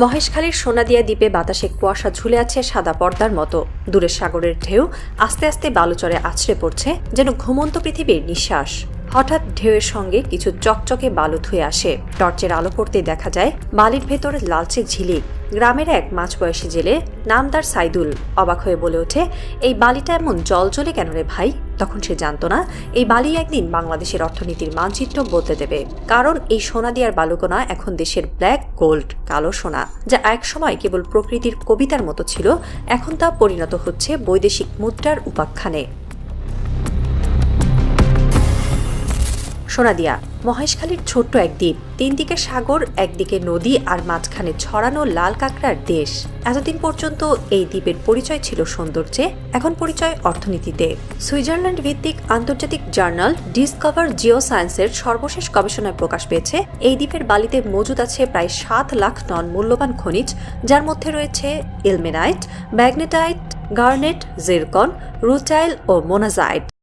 মহেশখালীর সোনাদিয়া দ্বীপে বাতাসে কুয়াশা ঝুলে আছে সাদা পর্দার মতো। দূরের সাগরের ঢেউ আস্তে আস্তে বালুচরে আছড়ে পড়ছে যেন ঘুমন্ত পৃথিবীর নিঃশ্বাস। হঠাৎ ঢেউয়ের সঙ্গে কিছু চকচকে বালু ধুয়ে আসে। টর্চের আলো পড়তে দেখা যায়, বালির ভেতরে লালচে ঝিলিক। গ্রামের এক মাঝবয়সী জেলে নাম তার সাইদুল অবাক হয়ে বলে ওঠে, এই বালিটা এমন জলজলে কেন রে ভাই? তখন সে জানতো না, এই বালি একদিন বাংলাদেশের অর্থনীতির মানচিত্র বদলে দেবে। কারণ এই সোনা দিয়ার বালুকণা এখন দেশের ব্ল্যাক গোল্ড, কালো সোনা, যা একসময় কেবল প্রকৃতির কবিতার মতো ছিল, এখন তা পরিণত হচ্ছে বৈদেশিক মুদ্রার উপাখ্যানে। সোনাদিয়া। মহেশখালীর ছোট্ট এক দ্বীপ। তিন দিকে সাগর, একদিকে নদী আর মাঝখানে ছড়ানো লাল কাঁকড়ার দেশ। এতদিন পর্যন্ত এই দ্বীপের পরিচয় ছিল সৌন্দর্যে, এখন পরিচয় অর্থনীতিতে। সুইজারল্যান্ড ভিত্তিক আন্তর্জাতিক জার্নাল ডিসকভার জিও সায়েন্সের সর্বশেষ গবেষণায় প্রকাশ পেয়েছে, এই দ্বীপের বালিতে মজুদ আছে প্রায় সাত লাখ টন মূল্যবান খনিজ, যার মধ্যে রয়েছে ilmenite, magnetite, garnet, zircon, rutile ও মোনাজাইট।